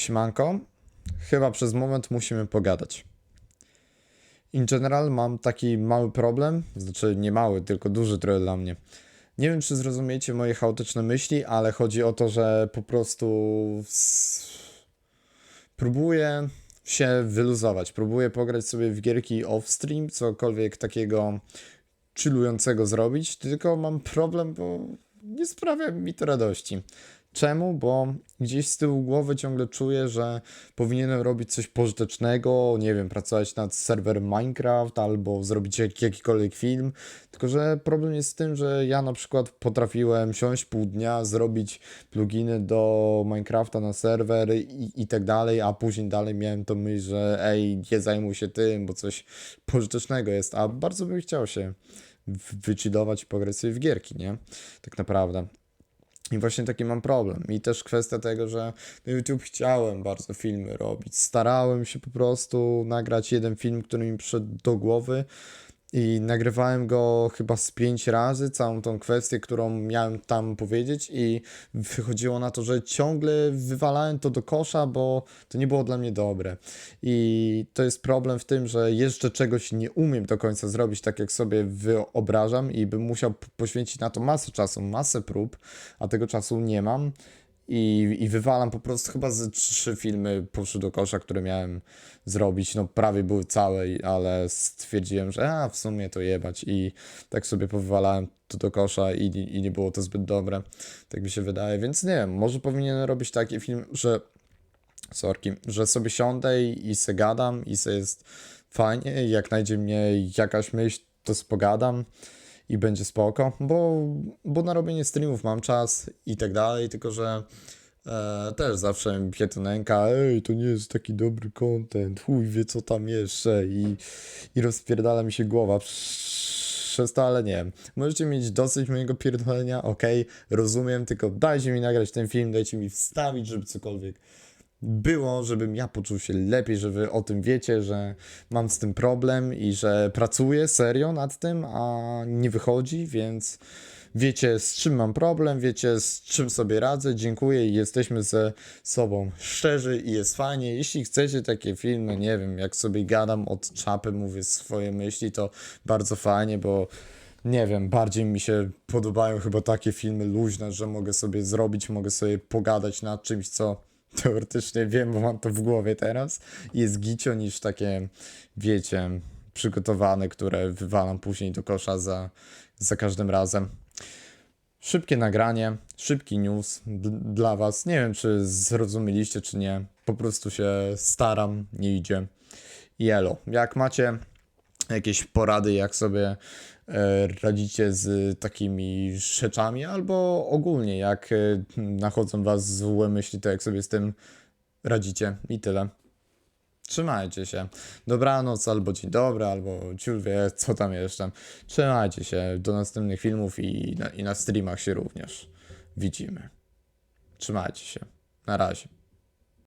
Siemanko, chyba przez moment musimy pogadać. In general mam taki mały problem, znaczy nie mały, tylko duży trochę dla mnie. Nie wiem, czy zrozumiecie moje chaotyczne myśli, ale chodzi o to, że po prostu próbuję się wyluzować, próbuję pograć sobie w gierki off-stream, cokolwiek takiego chillującego zrobić, tylko mam problem, bo nie sprawia mi to radości. Czemu? Bo gdzieś z tyłu głowy ciągle czuję, że powinienem robić coś pożytecznego, nie wiem, pracować nad serwerem Minecraft albo zrobić jak, jakikolwiek film. Tylko, że problem jest z tym, że ja na przykład potrafiłem siąść pół dnia, zrobić pluginy do Minecrafta na serwer i, i tak dalej, a później dalej miałem to myśl, że ej, nie zajmuj się tym, bo coś pożytecznego jest, a bardzo bym chciał się w- wychillować i pograć w gierki, nie? Tak naprawdę. I właśnie taki mam problem. I też kwestia tego, że na YouTube chciałem bardzo filmy robić. Starałem się po prostu nagrać jeden film, który mi przyszedł do głowy. I nagrywałem go chyba z pięć razy, całą tą kwestię, którą miałem tam powiedzieć, i wychodziło na to, że ciągle wywalałem to do kosza, bo to nie było dla mnie dobre. I to jest problem w tym, że jeszcze czegoś nie umiem do końca zrobić tak, jak sobie wyobrażam, i bym musiał poświęcić na to masę czasu, masę prób, a tego czasu nie mam. I, I wywalam po prostu chyba ze trzy filmy poszły do kosza, które miałem zrobić. No prawie były całe, ale stwierdziłem, że a w sumie to jebać. I tak sobie powywalałem to do kosza i, i nie było to zbyt dobre. Tak mi się wydaje. Więc nie wiem, może powinienem robić taki film, że sorki, że sobie siądę i, i se gadam i se jest fajnie, jak najdzie mnie jakaś myśl, to spogadam i będzie spoko, bo, bo na robienie streamów mam czas i tak dalej, tylko że e, też zawsze mi to nęka, ej, to nie jest taki dobry content, chuj wie co tam jeszcze i, i rozpierdala mi się głowa przez to, ale nie. Możecie mieć dosyć mojego pierdolenia, okej, rozumiem, tylko dajcie mi nagrać ten film, dajcie mi wstawić, żeby cokolwiek było, żebym ja poczuł się lepiej, że wy o tym wiecie, że mam z tym problem i że pracuję serio nad tym, a nie wychodzi, więc wiecie z czym mam problem, wiecie z czym sobie radzę. Dziękuję i jesteśmy ze sobą szczerzy i jest fajnie. Jeśli chcecie takie filmy, nie wiem, jak sobie gadam od czapy, mówię swoje myśli, to bardzo fajnie, bo nie wiem, bardziej mi się podobają chyba takie filmy luźne, że mogę sobie zrobić, mogę sobie pogadać nad czymś, co teoretycznie wiem, bo mam to w głowie teraz. Jest gicio niż takie, wiecie, przygotowane, które wywalam później do kosza za, za każdym razem. Szybkie nagranie, szybki news dla Was. Nie wiem, czy zrozumieliście, czy nie. Po prostu się staram, nie idzie. Jelo. Jak macie jakieś porady, jak sobie radzicie z takimi rzeczami, albo ogólnie, jak e, nachodzą was złe myśli, to jak sobie z tym radzicie i tyle. Trzymajcie się. Dobranoc, albo dzień dobry, albo ciul wie, co tam jeszcze. Trzymajcie się. Do następnych filmów i na, i na streamach się również widzimy. Trzymajcie się. Na razie.